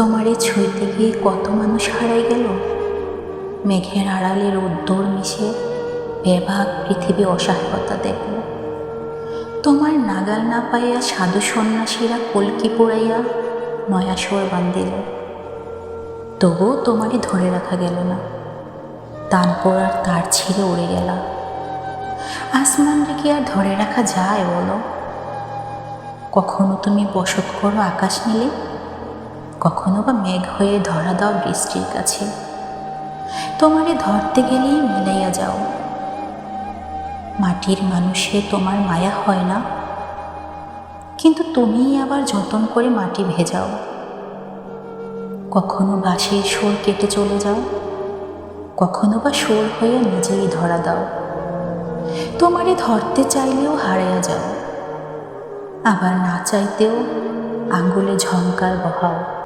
তোমারে ছুঁইতে গিয়ে কত মানুষ হারাই গেল? মেঘের আড়ালে রোদ্দুর মিশে বেভাগ পৃথিবী অসহায়তা দেখল। তোমার নাগাল না পাইয়া সাধু সন্ন্যাসীরা কলকি পোড়াইয়া নয়া সুর বান্ধিল তবুও তোমাকে ধরে রাখা গেল না। তান পোড়ার তার ছিঁড়ে উড়ে গেলা। আসমানকে কি আর ধরে রাখা যায় বলো। কখনো তুমি বসত করো আকাশ নীলে? কখনো বা মেঘ হয়ে ধরা দাও বৃষ্টির কাছে। তোমারে ধরতে গেলেই মিলাইয়া যাও। মাটির মানুষে তোমার মায়া হয় না। কিন্তু তুমিই আবার যতন করে মাটি ভেজাও। কখনো বাঁশির সুর কেটে চলে যাও। কখনো বা সুর হয়ে নিজেই ধরা দাও। তোমারে ধরতে চাইলেও হারাইয়া যাও। আবার না চাইতেও আঙ্গুলে ঝঙ্কার বহাও।